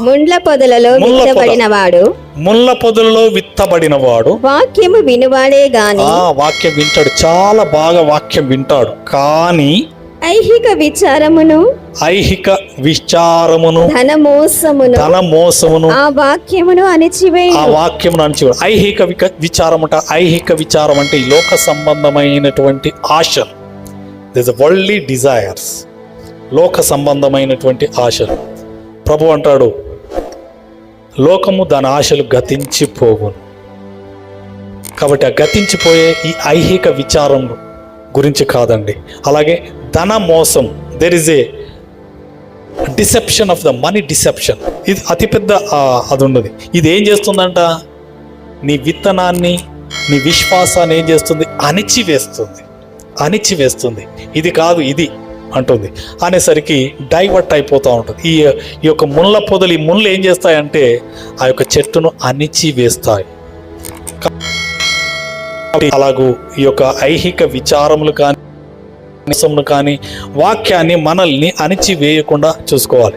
ముండ్ల పొదలలో ముళ్ళ పొద. విత్తబడిన వాడు ముళ్ళ పొదలలో విత్తబడిన వాడు వాక్యము వినువాడే గాని ఆ వాక్యం వింటాడు. చాలా బాగా వాక్యం వింటాడు. కానీ ఐహిక విచారమును ఐహిక విచారమును ధనమోసమును ధన మోసమును ఆ వాక్యమును ఆ అణిచివేయు వాక్యం నుంచి ఐహిక విక విచారం అంటే ఐహిక విచారం అంటే ఈ లోక సంబంధమైనటువంటి ఆశలు దిస్ వరల్డ్లీ డిజైర్స్ లోక సంబంధమైనటువంటి ఆశలు ప్రభు అంటాడు లోకము దాని ఆశలు గతించిపోవును. కాబట్టి ఆ గతించిపోయే ఈ ఐహిక విచారం గురించి కాదండి. అలాగే ధన మోసం there is a deception of the money deception ఇది అతిపెద్ద అది ఉన్నది ఇది ఏం చేస్తుందంట? నీ విత్తనాన్ని నీ విశ్వాసాన్ని ఏం చేస్తుంది? అణిచివేస్తుంది. అణిచివేస్తుంది. ఇది కాదు ఇది. అంటుంది. అనేసరికి డైవర్ట్ అయిపోతూ ఉంటుంది. ఈ ఈ యొక్క ముళ్ళ పొదలు ఈ ముళ్ళు ఏం చేస్తాయంటే ఆ యొక్క చెట్టును అణిచివేస్తాయి. వేస్తాయి అలాగూ ఈ యొక్క ఐహిక విచారములు కానీ కానీ వాక్యాన్ని మనల్ని అణిచివేయకుండా చూసుకోవాలి.